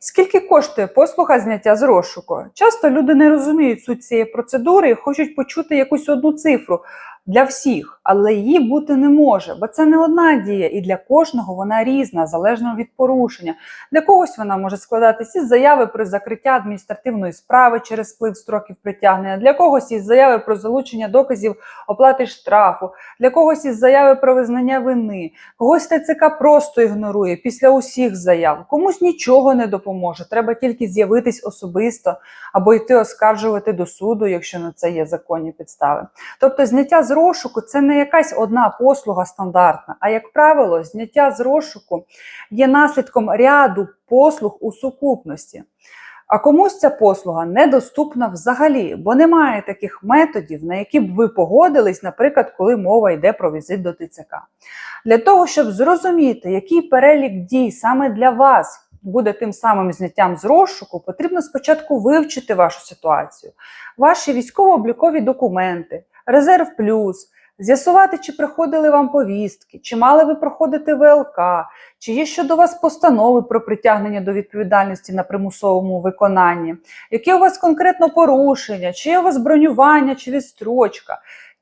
Скільки коштує послуга зняття з розшуку? Часто люди не розуміють суть цієї процедури і хочуть почути якусь одну цифру для всіх, але її бути не може, бо це не одна дія, і для кожного вона різна, залежно від порушення. Для когось вона може складатися із заяви про закриття адміністративної справи через сплив строків притягнення, для когось із заяви про залучення доказів оплати штрафу, для когось із заяви про визнання вини, когось ТЦК просто ігнорує після усіх заяв, комусь нічого не допоможе. Треба тільки з'явитись особисто або йти оскаржувати до суду, якщо на це є законні підстави. Тобто, зняття з розшуку це не якась одна послуга стандартна, а як правило, зняття з розшуку є наслідком ряду послуг у сукупності. А комусь ця послуга недоступна взагалі, бо немає таких методів, на які б ви погодились, наприклад, коли мова йде про візит до ТЦК. Для того, щоб зрозуміти, який перелік дій саме для вас буде тим самим зняттям з розшуку, потрібно спочатку вивчити вашу ситуацію, ваші військово-облікові документи, резерв плюс. З'ясувати, чи приходили вам повістки, чи мали ви проходити ВЛК, чи є щодо вас постанови про притягнення до відповідальності на примусовому виконанні, які у вас конкретно порушення, чи є у вас бронювання чи відстрочка.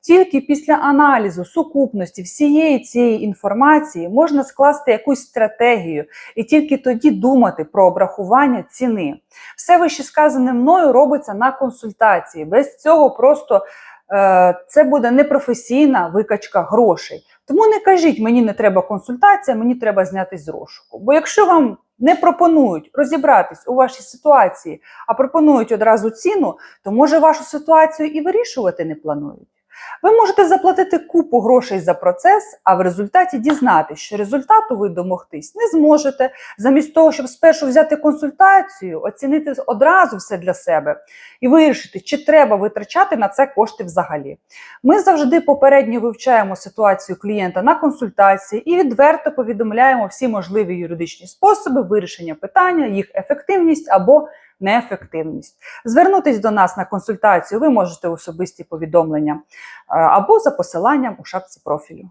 Тільки після аналізу сукупності всієї цієї інформації можна скласти якусь стратегію і тільки тоді думати про обрахування ціни. Все вище сказане мною робиться на консультації. Без цього просто це буде непрофесійна викачка грошей. Тому не кажіть, мені не треба консультація, мені треба знятись з розшуку. Бо якщо вам не пропонують розібратись у вашій ситуації, а пропонують одразу ціну, то може вашу ситуацію і вирішувати не планують. Ви можете заплатити купу грошей за процес, а в результаті дізнатися, що результату ви домогтись не зможете. Замість того, щоб спершу взяти консультацію, оцінити одразу все для себе і вирішити, чи треба витрачати на це кошти взагалі. Ми завжди попередньо вивчаємо ситуацію клієнта на консультації і відверто повідомляємо всі можливі юридичні способи вирішення питання, їх ефективність або неефективність. Звернутись до нас на консультацію ви можете особисті повідомлення е, або за посиланням у шапці профілю.